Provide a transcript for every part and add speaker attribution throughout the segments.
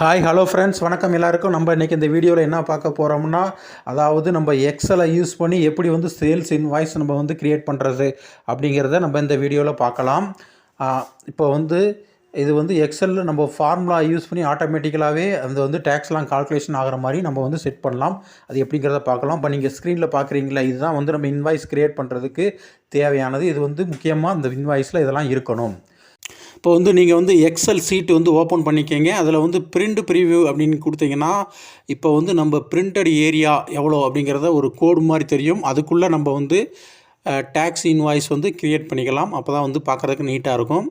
Speaker 1: Hi hello friends வணக்கம் எல்லாருக்கும். நம்ம இன்றைக்கி இந்த வீடியோவில் என்ன பார்க்க போகிறோம்னா அதாவது நம்ம எக்ஸலை யூஸ் பண்ணி எப்படி வந்து சேல்ஸ் இன்வாய்ஸ் நம்ம வந்து க்ரியேட் பண்ணுறது அப்படிங்கிறத நம்ம இந்த வீடியோவில் பார்க்கலாம். இப்போ வந்து இது வந்து எக்ஸலில் நம்ம ஃபார்முலா யூஸ் பண்ணி ஆட்டோமேட்டிக்கலாகவே அந்த வந்து டேக்ஸ்லாம் கால்குலேஷன் ஆகிற மாதிரி நம்ம வந்து செட் பண்ணலாம். அது எப்படிங்கிறத பார்க்கலாம். இப்போ நீங்கள் ஸ்க்ரீனில் பார்க்குறீங்களா இதுதான் வந்து நம்ம இன்வாய்ஸ் க்ரியேட் பண்ணுறதுக்கு தேவையானது. இது வந்து முக்கியமாக இந்த இன்வாய்ஸில் இதெல்லாம் இருக்கணும். இப்போ வந்து நீங்கள் வந்து எக்ஸல் சீட்டு வந்து ஓப்பன் பண்ணிக்கங்க. அதில் வந்து பிரிண்ட் ப்ரிவ்யூ அப்படின்னு கொடுத்தீங்கன்னா இப்போ வந்து நம்ம பிரிண்டட் ஏரியா எவ்வளோ அப்படிங்கிறத ஒரு கோடு மாதிரி தெரியும். அதுக்குள்ளே நம்ம வந்து டேக்ஸ் இன்வாய்ஸ் வந்து க்ரியேட் பண்ணிக்கலாம். அப்போ தான் வந்து பார்க்குறதுக்கு நீட்டாக இருக்கும்.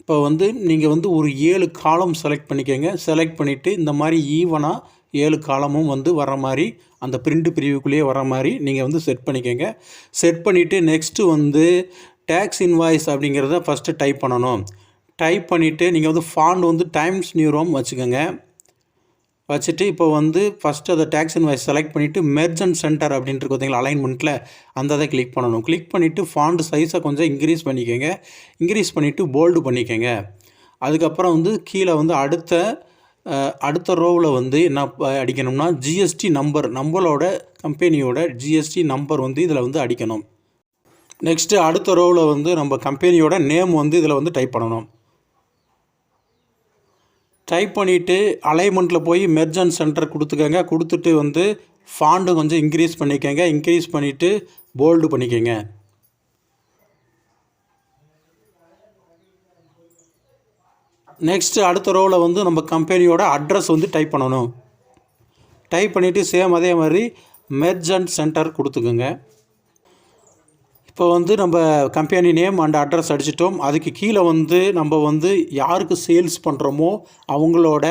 Speaker 1: இப்போ வந்து நீங்கள் வந்து ஒரு ஏழு காலம் செலக்ட் பண்ணிக்கோங்க. செலக்ட் பண்ணிவிட்டு இந்த மாதிரி ஈவனாக ஏழு காலமும் வந்து வர மாதிரி அந்த பிரிண்ட் பிரிவுக்குள்ளேயே வர மாதிரி நீங்கள் வந்து செட் பண்ணிக்கோங்க. செட் பண்ணிவிட்டு நெக்ஸ்ட்டு வந்து டேக்ஸ் இன்வாய்ஸ் அப்படிங்கிறத ஃபஸ்ட்டு டைப் பண்ணணும். டைப் பண்ணிவிட்டு நீங்கள் வந்து ஃபாண்ட் வந்து டைம்ஸ் நியூ ரோம் வச்சுக்கோங்க. வச்சுட்டு இப்போ வந்து ஃபஸ்ட்டு அதை டேக்ஸ் இன்வாய்ஸ் செலக்ட் பண்ணிவிட்டு மெர்ஜென்ட் சென்டர் அப்படின்ட்டு பார்த்தீங்களா அலைன்மெண்ட்டில் அந்த இதை கிளிக் பண்ணணும். கிளிக் பண்ணிவிட்டு ஃபாண்ட் சைஸை கொஞ்சம் இன்க்ரீஸ் பண்ணிக்கோங்க. இன்க்ரீஸ் பண்ணிவிட்டு போல்டு பண்ணிக்கோங்க. அதுக்கப்புறம் வந்து கீழே வந்து அடுத்த அடுத்த ரோவில் வந்து என்ன ப- அடிக்கணும்னா ஜிஎஸ்டி நம்பர் நம்மளோட கம்பெனியோட ஜிஎஸ்டி நம்பர் வந்து இதில் வந்து அடிக்கணும். நெக்ஸ்ட்டு அடுத்த ரோவில் வந்து நம்ம கம்பெனியோட நேம் வந்து இதில் வந்து டைப் பண்ணணும். டைப் பண்ணிவிட்டு அலைன்மெண்ட்டில் போய் மெர்ஜன் சென்டர் கொடுத்துக்கங்க. கொடுத்துட்டு வந்து ஃபாண்டு கொஞ்சம் இன்க்ரீஸ் பண்ணிக்கோங்க. இன்க்ரீஸ் பண்ணிவிட்டு போல்டு பண்ணிக்கோங்க. நெக்ஸ்ட்டு அடுத்த ரோவில் வந்து நம்ம கம்பெனியோட அட்ரஸ் வந்து டைப் பண்ணணும். டைப் பண்ணிவிட்டு சேம் அதே மாதிரி மெர்ஜன்ட் சென்டர் கொடுத்துக்குங்க. இப்போ வந்து நம்ம கம்பெனி நேம் அண்ட் அட்ரஸ் அடிச்சிட்டோம். அதுக்கு கீழே வந்து நம்ம வந்து யாருக்கு சேல்ஸ் பண்ணுறோமோ அவங்களோட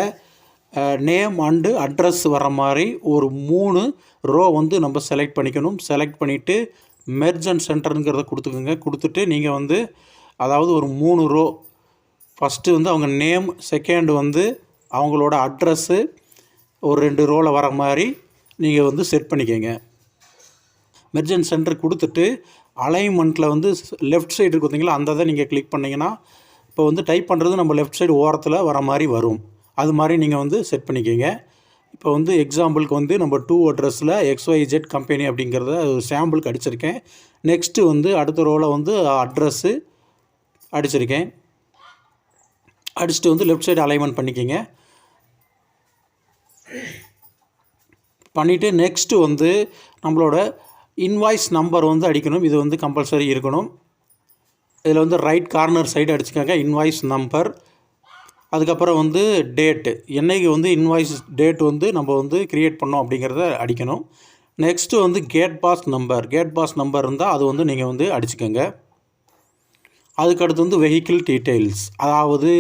Speaker 1: நேம் அண்டு அட்ரஸ் வர மாதிரி ஒரு மூணு ரோ வந்து நம்ம செலக்ட் பண்ணிக்கணும். செலக்ட் பண்ணிவிட்டு மெர்ஜன் சென்டருங்கிறத கொடுத்துக்கோங்க. கொடுத்துட்டு நீங்கள் வந்து அதாவது ஒரு மூணு ரோ ஃபஸ்ட்டு வந்து அவங்க நேம் செகண்ட் வந்து அவங்களோட அட்ரஸ்ஸு ஒரு ரெண்டு ரோவில் வர மாதிரி நீங்கள் வந்து செட் பண்ணிக்கோங்க. மெர்ஜன் சென்டர் கொடுத்துட்டு அலைன்மெண்ட்டில் வந்து லெஃப்ட் சைடு இருக்கு பார்த்தீங்களா அந்த இதை நீங்கள் கிளிக் பண்ணிங்கன்னா இப்போ வந்து டைப் பண்ணுறது நம்ம லெஃப்ட் சைடு ஓரத்தில் வர மாதிரி வரும். அது மாதிரி நீங்கள் வந்து செட் பண்ணிக்கோங்க. இப்போ வந்து எக்ஸாம்பிளுக்கு வந்து நம்ம டூ அட்ரஸில் எக்ஸ்ஒய்ஜெட் கம்பெனி அப்படிங்கிறத சாம்பிளுக்கு அடிச்சிருக்கேன். நெக்ஸ்ட்டு வந்து அடுத்த ரோவில் வந்து அட்ரஸ்ஸு அடிச்சிருக்கேன். அடிச்சுட்டு வந்து லெஃப்ட் சைடு அலைன்மெண்ட் பண்ணிக்கோங்க. பண்ணிவிட்டு நெக்ஸ்ட்டு வந்து நம்மளோட இன்வாய்ஸ் நம்பர் வந்து அடிக்கணும். இது வந்து கம்பல்சரி இருக்கணும். இதில் வந்து ரைட் கார்னர் சைடு அடிச்சுக்காங்க. இன்வாய்ஸ் நம்பர் அதுக்கப்புறம் வந்து டேட்டு என்னைக்கு வந்து இன்வாய்ஸ் டேட் வந்து நம்ம வந்து க்ரியேட் பண்ணோம் அப்படிங்கிறத அடிக்கணும். நெக்ஸ்ட்டு வந்து gate pass number gate pass number இருந்தால் அது வந்து நீங்கள் வந்து அடிச்சுக்கோங்க. அதுக்கடுத்து வந்து வெஹிக்கிள் டீட்டெயில்ஸ் அதாவது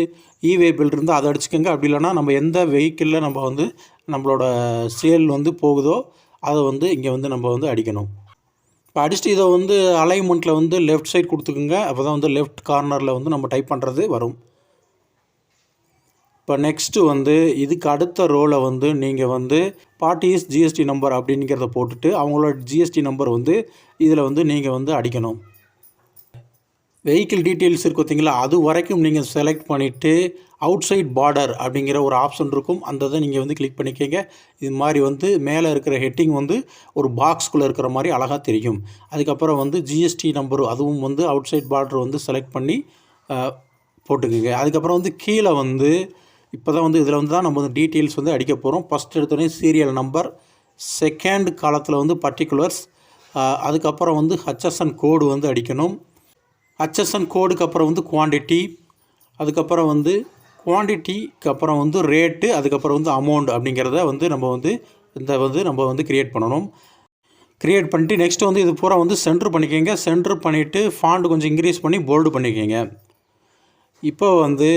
Speaker 1: இவே பில் இருந்தால் அதை அடிச்சுக்கோங்க. அப்படி இல்லைன்னா நம்ம எந்த வெஹிக்கிளில் நம்ம வந்து நம்மளோட சேல் வந்து போகுதோ அதை வந்து இங்கே வந்து நம்ம வந்து அடிக்கணும். இப்போ அடிச்சுட்டு இதை வந்து அலைன்மெண்ட்டில் வந்து லெஃப்ட் சைட் கொடுத்துக்குங்க. அப்போ தான் வந்து லெஃப்ட் கார்னரில் வந்து நம்ம டைப் பண்ணுறது வரும். இப்போ நெக்ஸ்ட்டு வந்து இதுக்கு அடுத்த ரோலை வந்து நீங்கள் வந்து பார்ட்டிஸ் ஜிஎஸ்டி நம்பர் அப்படிங்கிறத போட்டுட்டு அவங்களோட ஜிஎஸ்டி நம்பர் வந்து இதில் வந்து நீங்கள் வந்து அடிக்கணும். வெஹிக்கிள் டீட்டெயில்ஸ் இருக்கும் பார்த்தீங்களா? அது வரைக்கும் நீங்கள் செலக்ட் பண்ணிவிட்டு அவுட் சைட் பார்டர் அப்படிங்கிற ஒரு ஆப்ஷன் இருக்கும். அந்த இதை நீங்கள் வந்து கிளிக் பண்ணிக்கங்க. இது மாதிரி வந்து மேலே இருக்கிற ஹெட்டிங் வந்து ஒரு பாக்ஸ்குள்ளே இருக்கிற மாதிரி அழகாக தெரியும். அதுக்கப்புறம் வந்து ஜிஎஸ்டி நம்பர் அதுவும் வந்து அவுட் சைட் பார்டர் வந்து செலக்ட் பண்ணி போட்டுக்குங்க. அதுக்கப்புறம் வந்து கீழே வந்து இப்போ தான் வந்து இதில் வந்து தான் நம்ம வந்து டீட்டெயில்ஸ் வந்து அடிக்க போகிறோம் ஃபஸ்ட் எடுத்தோடனே சீரியல் நம்பர் செகண்ட் காலத்தில் வந்து பர்டிகுலர்ஸ் அதுக்கப்புறம் வந்து ஹச்எஸ்என் கோடு வந்து அடிக்கணும். ஹச்எஸ்என் கோடுக்கு அப்புறம் வந்து குவாண்டிட்டி அதுக்கப்புறம் வந்து குவாண்டிட்டிக்கு அப்புறம் வந்து ரேட்டு அதுக்கப்புறம் வந்து அமௌண்ட் அப்படிங்கிறத வந்து நம்ம வந்து இந்த வந்து நம்ம வந்து க்ரியேட் பண்ணணும். க்ரியேட் பண்ணிட்டு நெக்ஸ்ட்டு வந்து இது பூரா வந்து சென்ட்ரு பண்ணிக்கோங்க. சென்ட்ரு பண்ணிவிட்டு ஃபாண்ட் கொஞ்சம் இன்க்ரீஸ் பண்ணி போல்டு பண்ணிக்கோங்க. இப்போ வந்து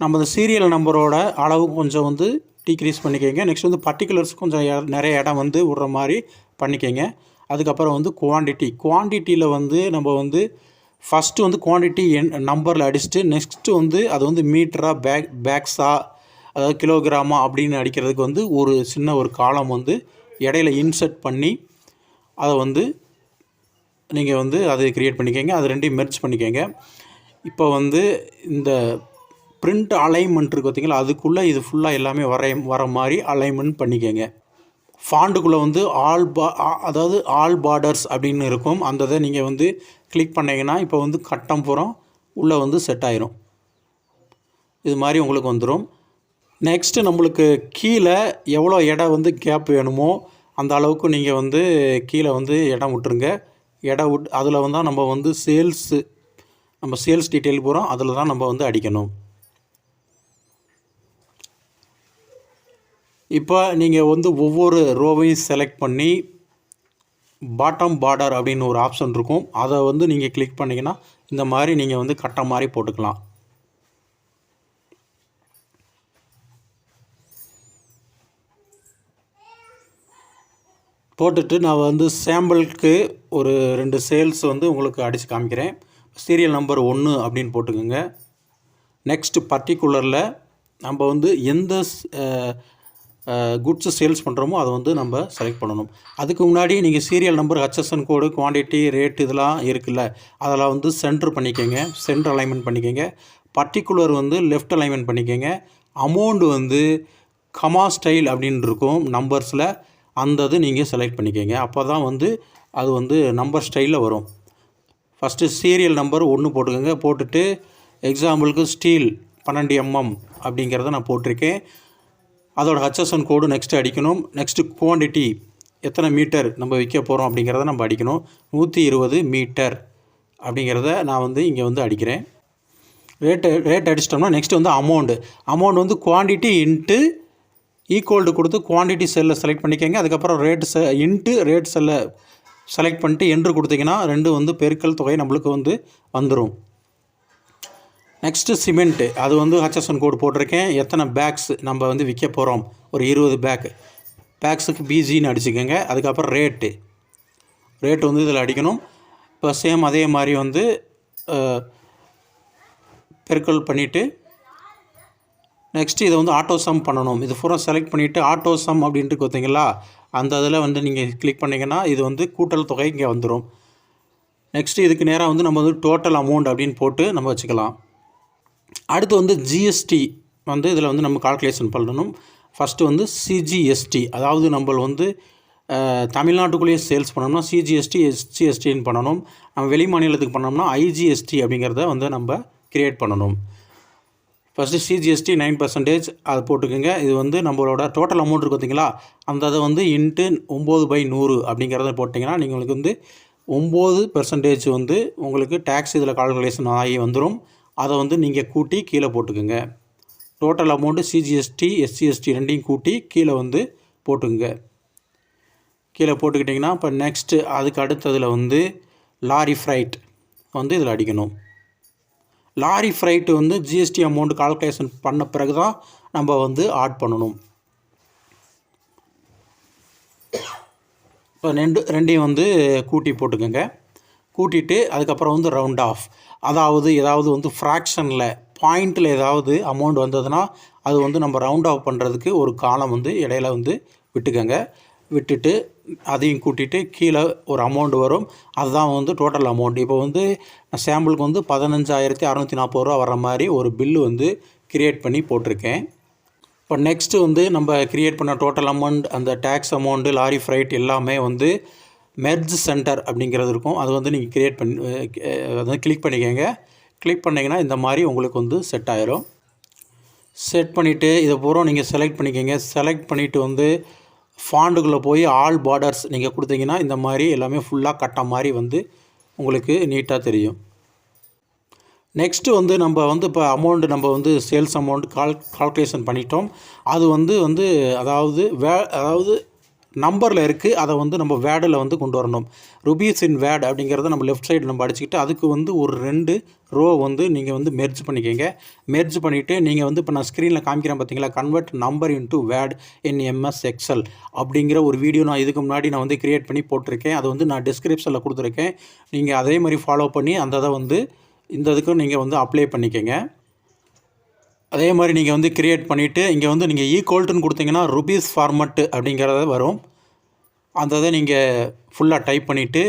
Speaker 1: நம்ம இந்த சீரியல் நம்பரோட அளவு கொஞ்சம் வந்து டிக்ரீஸ் பண்ணிக்கோங்க. நெக்ஸ்ட் வந்து பர்டிகுலர்ஸ் கொஞ்சம் நிறைய இடம் வந்து விடுற மாதிரி பண்ணிக்கோங்க. அதுக்கப்புறம் வந்து குவான்டிட்டி குவாண்டிட்டியில் வந்து நம்ம வந்து ஃபஸ்ட்டு வந்து குவான்டிட்டி என் நம்பரில் அடிச்சுட்டு நெக்ஸ்ட்டு வந்து அது வந்து மீட்டராக பேக் பேக்ஸா அதாவது கிலோகிராமா அப்படின்னு அடிக்கிறதுக்கு வந்து ஒரு சின்ன ஒரு காலம் வந்து இடையில இன்சர்ட் பண்ணி அதை வந்து நீங்கள் வந்து அதை க்ரியேட் பண்ணிக்கோங்க. அது ரெண்டையும் மெர்ச் பண்ணிக்கோங்க. இப்போ வந்து இந்த பிரிண்ட் அலைன்மெண்ட் இருக்குது பார்த்தீங்களா அதுக்குள்ளே இது ஃபுல்லாக எல்லாமே வர வர மாதிரி அலைன்மெண்ட் பண்ணிக்கோங்க. ஃபாண்டுக்குள்ளே வந்து ஆல் பா அதாவது ஆல் பார்டர்ஸ் அப்படின்னு இருக்கும். அந்த இதை நீங்கள் வந்து கிளிக் பண்ணிங்கன்னா இப்போ வந்து கட்டம் புறம் உள்ளே வந்து செட் ஆயிரும். இது மாதிரி உங்களுக்கு வந்துடும் நெக்ஸ்ட்டு நம்மளுக்கு கீழே எவ்வளோ இடம் வந்து கேப் வேணுமோ அந்த அளவுக்கு நீங்கள் வந்து கீழே வந்து இடம் விட்டுருங்க. இடம் விட் அதில் வந்து நம்ம வந்து சேல்ஸு நம்ம சேல்ஸ் டீட்டெயில் போகிறோம் அதில் தான் நம்ம வந்து அடிக்கணும். இப்போ நீங்கள் வந்து ஒவ்வொரு ரோவையும் செலக்ட் பண்ணி பாட்டம் பார்டர் அப்படின்னு ஒரு ஆப்ஷன் இருக்கும். அதை வந்து நீங்கள் கிளிக் பண்ணிங்கன்னா இந்த மாதிரி நீங்கள் வந்து கட்ட மாதிரி போட்டுக்கலாம். போட்டுட்டு நான் வந்து சாம்பிளுக்கு ஒரு ரெண்டு சேல்ஸ் வந்து உங்களுக்கு அடித்து காமிக்கிறேன். சீரியல் நம்பர் ஒன்று அப்படின்னு போட்டுக்கோங்க. நெக்ஸ்ட் பர்டிகுலரில் நம்ம வந்து எந்த குட்ஸு சேல்ஸ் பண்ணுறோமோ அதை வந்து நம்ம செலக்ட் பண்ணணும். அதுக்கு முன்னாடி நீங்கள் serial number HSN code quantity rate இதெல்லாம் இருக்குல்ல அதெல்லாம் வந்து சென்டர் பண்ணிக்கோங்க சென்டர் அலைன்மெண்ட் பண்ணிக்கோங்க. பர்டிகுலர் வந்து லெஃப்ட் அலைன்மெண்ட் பண்ணிக்கோங்க. அமௌண்ட் வந்து கமா ஸ்டைல் அப்படின்னு இருக்கும் நம்பர்ஸில் அந்த இது நீங்கள் செலக்ட் பண்ணிக்கோங்க. அப்போ தான் வந்து அது வந்து நம்பர் ஸ்டைலில் வரும். ஃபஸ்ட்டு சீரியல் நம்பர் ஒன்று போட்டுக்கோங்க போட்டுட்டு எக்ஸாம்பிளுக்கு ஸ்டீல் பன்னெண்டு எம்எம் அப்படிங்கிறத நான் போட்டிருக்கேன். அதோட ஹச்எஸ்என் கோடு நெக்ஸ்ட்டு அடிக்கணும். நெக்ஸ்ட்டு குவான்டிட்டி எத்தனை மீட்டர் நம்ம விற்க போகிறோம் அப்படிங்கிறத நம்ம அடிக்கணும். நூற்றி இருபது மீட்டர் அப்படிங்கிறத நான் வந்து இங்கே வந்து அடிக்கிறேன். ரேட்டு ரேட் அடிச்சிட்டோம்னா நெக்ஸ்ட் வந்து அமௌண்ட்டு அமௌண்ட் வந்து குவான்டிட்டி இன்ட்டு ஈக்குவல்டு கொடுத்து குவான்டிட்டி செல்லை செலக்ட் பண்ணிக்கோங்க. அதுக்கப்புறம் ரேட் செ இன்ட்டு ரேட் செல்லை செலக்ட் பண்ணிட்டு என்று கொடுத்தீங்கன்னா ரெண்டு வந்து பெருக்கல் தொகை நம்மளுக்கு வந்து வந்துடும் நெக்ஸ்ட்டு சிமெண்ட்டு அது வந்து ஹச்எஸ்என் கோடு போட்டிருக்கேன். எத்தனை பேக்ஸ் நம்ம வந்து விற்க போகிறோம் ஒரு இருபது பேக்கு பேக்ஸுக்கு பிஜின்னு அடிச்சுக்கோங்க. அதுக்கப்புறம் ரேட்டு ரேட்டு வந்து இதில் அடிக்கணும். இப்போ சேம் அதே மாதிரி வந்து பெருக்கல் பண்ணிவிட்டு நெக்ஸ்ட்டு இதை வந்து ஆட்டோ சம் பண்ணணும். இது பூரா செலக்ட் பண்ணிவிட்டு ஆட்டோ சம் அப்படின்ட்டு பார்த்தீங்களா அந்த இதில் வந்து நீங்கள் கிளிக் பண்ணிங்கன்னா இது வந்து கூட்டல் தொகை இங்கே வந்துடும் நெக்ஸ்ட்டு இதுக்கு நேராக வந்து நம்ம வந்து டோட்டல் அமௌண்ட் அப்படின்னு போட்டு நம்ம வச்சுக்கலாம். அடுத்து வந்து ஜிஎஸ்டி வந்து இதில் வந்து நம்ம கால்குலேஷன் பண்ணணும். ஃபஸ்ட்டு வந்து சிஜிஎஸ்டி அதாவது நம்ம வந்து தமிழ்நாட்டுக்குள்ளேயே சேல்ஸ் பண்ணோம்னா சிஜிஎஸ்டி எஸ்ஜிஎஸ்டின்னு பண்ணணும். நம்ம வெளி மாநிலத்துக்கு பண்ணோம்னா ஐஜிஎஸ்டி அப்படிங்கிறத வந்து நம்ம க்ரியேட் பண்ணணும். ஃபஸ்ட்டு சிஜிஎஸ்டி நைன் பர்சன்டேஜ் அது போட்டுக்கோங்க. இது வந்து நம்மளோட டோட்டல் அமௌண்ட் இருக்குது பார்த்தீங்களா? அந்த அதை வந்து இன்ட்டு ஒம்பது பை நூறு அப்படிங்கிறத போட்டிங்கன்னா நீங்கள் உங்களுக்கு வந்து ஒம்பது பெர்சன்டேஜ் வந்து உங்களுக்கு டேக்ஸ் இதில் கால்குலேஷன் ஆகி வந்துடும் அதை வந்து நீங்கள் கூட்டி கீழே போட்டுக்கோங்க. டோட்டல் அமௌண்ட்டு சிஜிஎஸ்டி எஸ்சிஎஸ்டி ரெண்டையும் கூட்டி கீழே வந்து போட்டுங்க கீழே போட்டுக்கிட்டிங்கன்னா இப்போ நெக்ஸ்ட்டு அதுக்கு அடுத்ததில் வந்து லாரி ஃப்ரைட் வந்து இதில் அடிக்கணும். லாரி ஃப்ரைட்டு வந்து ஜிஎஸ்டி அமௌண்ட் கால்குலேஷன் பண்ண பிறகு தான் நம்ம வந்து ஆட் பண்ணணும். இப்போ ரெண்டு ரெண்டையும் வந்து கூட்டி போட்டுக்கோங்க. கூட்டிட்டு அதுக்கப்புறம் வந்து ரவுண்ட் ஆஃப் அதாவது ஏதாவது வந்து ஃப்ராக்ஷனில் பாயிண்டில் ஏதாவது அமௌண்ட் வந்ததுன்னா அது வந்து நம்ம ரவுண்ட் ஆஃப் பண்ணுறதுக்கு ஒரு காலம் வந்து இடையில வந்து விட்டுக்கோங்க. விட்டுட்டு அதையும் கூட்டிட்டு கீழே ஒரு அமௌண்ட் வரும். அதுதான் வந்து டோட்டல் அமௌண்ட் இப்போ வந்து சாம்பிளுக்கு வந்து பதினஞ்சாயிரத்தி அறநூற்றி நாற்பது ரூபா வர மாதிரி ஒரு பில்லு வந்து கிரியேட் பண்ணி போட்டிருக்கேன். இப்போ நெக்ஸ்ட்டு வந்து நம்ம கிரியேட் பண்ண டோட்டல் அமௌண்ட் அந்த டேக்ஸ் அமௌண்ட்டு லாரி ஃப்ரைட் எல்லாமே வந்து மெர்ஜ் சென்டர் அப்படிங்கிறது இருக்கும். அது வந்து நீங்கள் க்ரியேட் பண்ணி அதாவது அதை கிளிக் பண்ணிக்கோங்க. கிளிக் பண்ணிங்கன்னா இந்த மாதிரி உங்களுக்கு வந்து செட் ஆயிரும். செட் பண்ணிவிட்டு இதை பூரா நீங்கள் செலக்ட் பண்ணிக்கோங்க. செலக்ட் பண்ணிவிட்டு வந்து ஃபாண்டுக்குள்ளே போய் ஆல் பார்டர்ஸ் நீங்கள் கொடுத்தீங்கன்னா இந்த மாதிரி எல்லாமே ஃபுல்லாக கட்ட மாதிரி வந்து உங்களுக்கு நீட்டாக தெரியும். நெக்ஸ்ட்டு வந்து நம்ம வந்து இப்போ அமௌண்ட் நம்ம வந்து சேல்ஸ் அமௌண்ட் கால் கால்குலேஷன் பண்ணிட்டோம். அது வந்து வந்து அதாவது வே அதாவது நம்பரில் இருக்குது அதை வந்து நம்ம வேடில் வந்து கொண்டு வரணும். ருபீஸ் இன் வேட் அப்படிங்கிறத நம்ம லெஃப்ட் சைடு நம்ம அடிச்சுக்கிட்டு அதுக்கு வந்து ஒரு ரெண்டு ரோ வந்து நீங்கள் வந்து மெர்ஜ் பண்ணிக்கோங்க. மெர்ஜ் பண்ணிவிட்டு நீங்கள் வந்து இப்போ நான் ஸ்க்ரீனில் காமிக்கிறேன் பார்த்தீங்களா convert number into word in MS Excel அப்படிங்கிற ஒரு வீடியோ நான் இதுக்கு முன்னாடி நான் வந்து க்ரியேட் பண்ணி போட்டிருக்கேன். அதை வந்து நான் டிஸ்கிரிப்ஷனில் கொடுத்துருக்கேன். நீங்கள் அதே மாதிரி ஃபாலோ பண்ணி அந்த இதை வந்து இந்த இதுக்கும் நீங்கள் வந்து அப்ளை பண்ணிக்கோங்க. அதே மாதிரி நீங்கள் வந்து கிரியேட் பண்ணிவிட்டு இங்கே வந்து நீங்கள் ஈக்குவல்ட்டுன்னு கொடுத்தீங்கன்னா ருபீஸ் ஃபார்மட்டு அப்படிங்கிறத வரும். அந்த இதை நீங்கள் ஃபுல்லாக டைப் பண்ணிவிட்டு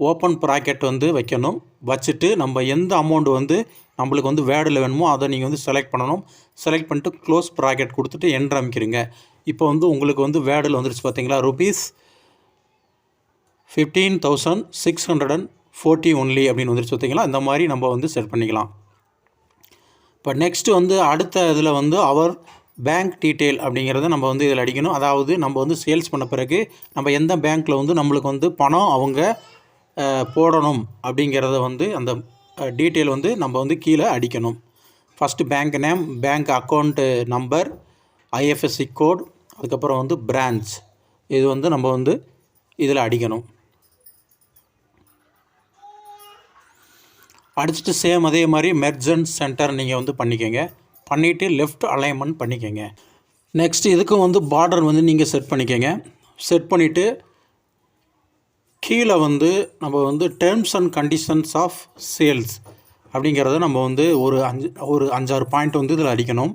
Speaker 1: ஓப்பன் ப்ராக்கெட் வந்து வைக்கணும். வச்சுட்டு நம்ம எந்த அமௌண்ட் வந்து நம்மளுக்கு வந்து வேர்டில் வேணுமோ அதை நீங்கள் வந்து செலக்ட் பண்ணணும். செலக்ட் பண்ணிட்டு க்ளோஸ் ப்ராக்கெட் கொடுத்துட்டு என்ட்ரு அமைக்கிறீங்க இப்போ வந்து உங்களுக்கு வந்து வேர்டில் வந்துருச்சு பார்த்தீங்களா rupees fifteen thousand six hundred and forty only அப்படின்னு வந்துருச்சு பார்த்தீங்களா இந்த மாதிரி நம்ம வந்து செட் பண்ணிக்கலாம். இப்போ நெக்ஸ்ட்டு வந்து அடுத்த இதில் வந்து அவர் பேங்க் டீட்டெயில் அப்படிங்கிறத நம்ம வந்து இதில் அடிக்கணும். அதாவது நம்ம வந்து சேல்ஸ் பண்ண பிறகு நம்ம எந்த பேங்க்கில் வந்து நம்மளுக்கு வந்து பணம் அவங்க போடணும் அப்படிங்கிறத வந்து அந்த டீட்டெயில் வந்து நம்ம வந்து கீழே அடிக்கணும். First bank name bank account number IFSC code அதுக்கப்புறம் வந்து பிரான்ச் இது வந்து நம்ம வந்து இதில் அடிக்கணும். அடிச்சுட்டு சேம் அதே மாதிரி மெர்ஜன்ட் சென்டர் நீங்கள் வந்து பண்ணிக்கோங்க. பண்ணிவிட்டு லெஃப்ட் அலைன்மெண்ட் பண்ணிக்கோங்க. நெக்ஸ்ட் இதுக்கும் வந்து பார்டர் வந்து நீங்கள் செட் பண்ணிக்கோங்க. செட் பண்ணிவிட்டு கீழே வந்து நம்ம வந்து terms and conditions of sales அப்படிங்கிறத நம்ம வந்து ஒரு அஞ்சு ஒரு அஞ்சாறு பாயிண்ட் வந்து இதில் அடிக்கணும்.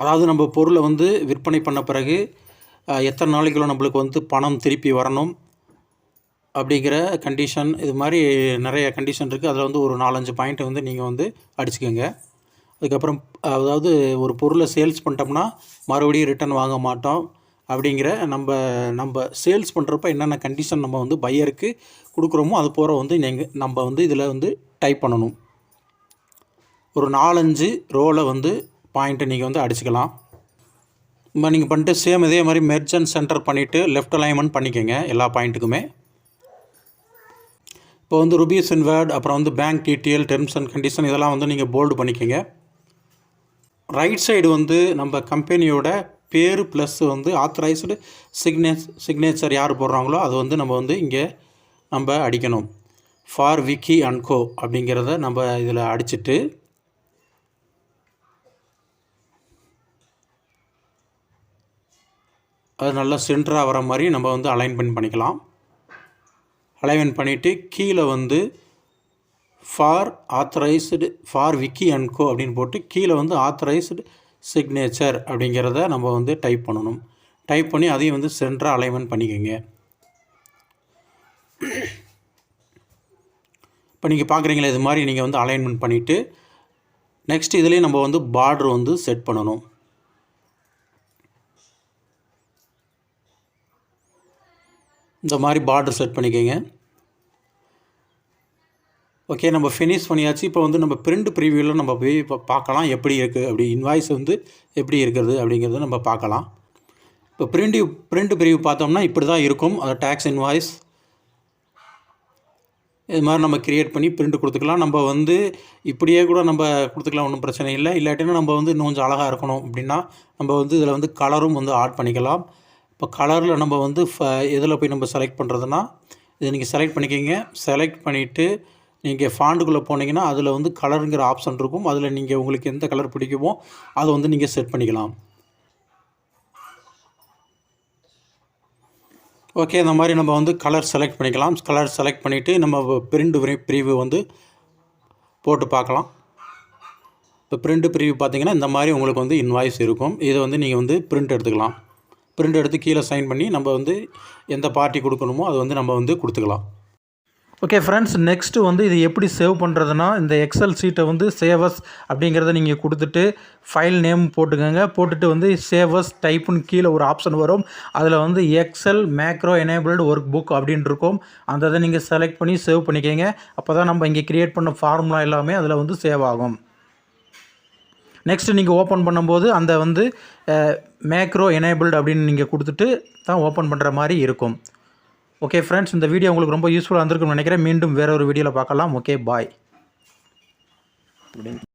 Speaker 1: அதாவது நம்ம பொருளை வந்து விற்பனை பண்ண பிறகு எத்தனை நாளைக்குள்ள நம்மளுக்கு வந்து பணம் திருப்பி வரணும்? அப்படிங்கிற கண்டிஷன் இது மாதிரி நிறைய கண்டிஷன் இருக்குது அதில் வந்து ஒரு நாலஞ்சு பாயிண்ட் வந்து நீங்கள் வந்து அடிச்சுக்கோங்க. அதுக்கப்புறம் அதாவது ஒரு பொருளை சேல்ஸ் பண்ணிட்டோம்னா மறுபடியும் ரிட்டர்ன் வாங்க மாட்டோம். அப்படிங்கிற நம்ம நம்ம சேல்ஸ் பண்ணுறப்ப என்னென்ன கண்டிஷன் நம்ம வந்து பையருக்கு கொடுக்குறோமோ அது போகிற வந்து நீங்கள் நம்ம வந்து இதில் வந்து டைப் பண்ணணும். ஒரு நாலஞ்சு ரோவில் வந்து பாயிண்ட்டை நீங்கள் வந்து அடிச்சுக்கலாம். இப்போ நீங்கள் பண்ணிட்டு சேம் இதே மாதிரி மெர்ஜன் சென்டர் பண்ணிவிட்டு லெஃப்ட் அலைன்மெண்ட் பண்ணிக்கோங்க எல்லா பாயிண்ட்டுக்குமே இப்போ வந்து ருபீஸ் இன்வேர்ட் அப்புறம் வந்து bank detail terms and condition இதெல்லாம் வந்து நீங்கள் போல்டு பண்ணிக்கோங்க. ரைட் சைடு வந்து நம்ம கம்பெனியோட பேர் ப்ளஸ் வந்து ஆத்தரைஸ்டு சிக்னேச் சிக்னேச்சர் யார் போடுறாங்களோ அது வந்து நம்ம வந்து இங்கே நம்ம அடிக்கணும். ஃபார் விக்கி அண்ட் கோ அப்படிங்கிறத நம்ம இதில் அடிச்சிட்டு அது நல்லா சென்டராக வர மாதிரி நம்ம வந்து அலைன்மெண்ட் பண்ணிக்கலாம். அலைன்மெண்ட் பண்ணிவிட்டு கீழே வந்து for authorised for Vicky and co அப்படின்னு போட்டு கீழே வந்து ஆத்தரைஸ்டு சிக்னேச்சர் அப்படிங்கிறத நம்ம வந்து டைப் பண்ணணும். டைப் பண்ணி அதையும் வந்து சென்டராக அலைன்மெண்ட் பண்ணிக்கோங்க. இப்போ நீங்கள் பார்க்குறீங்களா இது மாதிரி நீங்கள் வந்து அலைன்மெண்ட் பண்ணிவிட்டு நெக்ஸ்ட் இதுலேயும் நம்ம வந்து பார்டர் வந்து செட் பண்ணணும். இந்த மாதிரி பார்டர் செட் பண்ணிக்கோங்க. ஓகே நம்ம ஃபினிஷ் பண்ணியாச்சு. இப்போ வந்து நம்ம பிரிண்ட் ப்ரிவியூவில் நம்ம போய் இப்போ பார்க்கலாம் எப்படி இருக்குது அப்படி இன்வாய்ஸ் வந்து எப்படி இருக்கிறது அப்படிங்கிறத நம்ம பார்க்கலாம். இப்போ பிரிண்ட் பிரிண்ட் ப்ரிவியூ பார்த்தோம்னா இப்படி தான் இருக்கும். அது டேக்ஸ் இன்வாய்ஸ் இது மாதிரி நம்ம கிரியேட் பண்ணி பிரிண்ட் கொடுத்துக்கலாம். நம்ம வந்து இப்படியே கூட நம்ம கொடுத்துக்கலாம் ஒன்றும் பிரச்சனை இல்லை. இல்லாட்டினா நம்ம வந்து இன்னும் கொஞ்சம் அழகாக இருக்கணும் அப்படின்னா நம்ம வந்து இதில் வந்து கலரும் வந்து ஆட் பண்ணிக்கலாம். இப்போ கலரில் நம்ம வந்து ஃப எதில் போய் நம்ம செலக்ட் பண்ணுறதுனா இதை நீங்கள் செலக்ட் பண்ணிக்கிங்க. செலக்ட் பண்ணிவிட்டு நீங்கள் ஃபாண்டுக்குள்ளே போனீங்கன்னா அதில் வந்து கலருங்கிற ஆப்ஷன் இருக்கும். அதில் நீங்கள் உங்களுக்கு எந்த கலர் பிடிக்குமோ அதை வந்து நீங்கள் செட் பண்ணிக்கலாம். ஓகே இந்த மாதிரி நம்ம வந்து கலர் செலக்ட் பண்ணிக்கலாம். கலர் செலக்ட் பண்ணிவிட்டு நம்ம பிரிண்ட் ப்ரீவியூ வந்து போட்டு பார்க்கலாம். இப்போ பிரிண்ட் ப்ரீவியூ பார்த்தீங்கன்னா இந்த மாதிரி உங்களுக்கு வந்து இன்வாய்ஸ் இருக்கும். இதை வந்து நீங்கள் வந்து பிரிண்ட் எடுத்துக்கலாம். பிரிண்ட் எடுத்து கீழே சைன் பண்ணி நம்ம வந்து எந்த பார்ட்டி கொடுக்கணுமோ அதை வந்து நம்ம வந்து கொடுத்துக்கலாம். ஓகே ஃப்ரெண்ட்ஸ் நெக்ஸ்ட்டு வந்து இது எப்படி சேவ் பண்ணுறதுனா இந்த எக்ஸல் சீட்டை வந்து சேவஸ் அப்படிங்கிறத நீங்கள் கொடுத்துட்டு ஃபைல் நேம் போட்டுக்கோங்க. போட்டுட்டு வந்து சேவஸ் டைப்புன்னு கீழே ஒரு ஆப்ஷன் வரும். அதில் வந்து Excel macro enabled workbook அப்படின்னு இருக்கும். அந்த இதை நீங்கள் செலக்ட் பண்ணி சேவ் பண்ணிக்கோங்க. அப்போ தான் நம்ம இங்கே க்ரியேட் பண்ண ஃபார்முலா எல்லாமே அதில் வந்து சேவ் ஆகும். நெக்ஸ்ட்டு நீங்கள் ஓப்பன் பண்ணும்போது அந்த வந்து மேக்ரோ எனேபிள்டு அப்படின்னு நீங்கள் கொடுத்துட்டு தான் ஓப்பன் பண்ணுற மாதிரி இருக்கும். ஓகே ஃப்ரெண்ட்ஸ் இந்த வீடியோ உங்களுக்கு ரொம்ப யூஸ்ஃபுல்லாக இருந்திருக்கும்னு நினைக்கிறேன். மீண்டும் வேற ஒரு வீடியோவில் பார்க்கலாம். Okay bye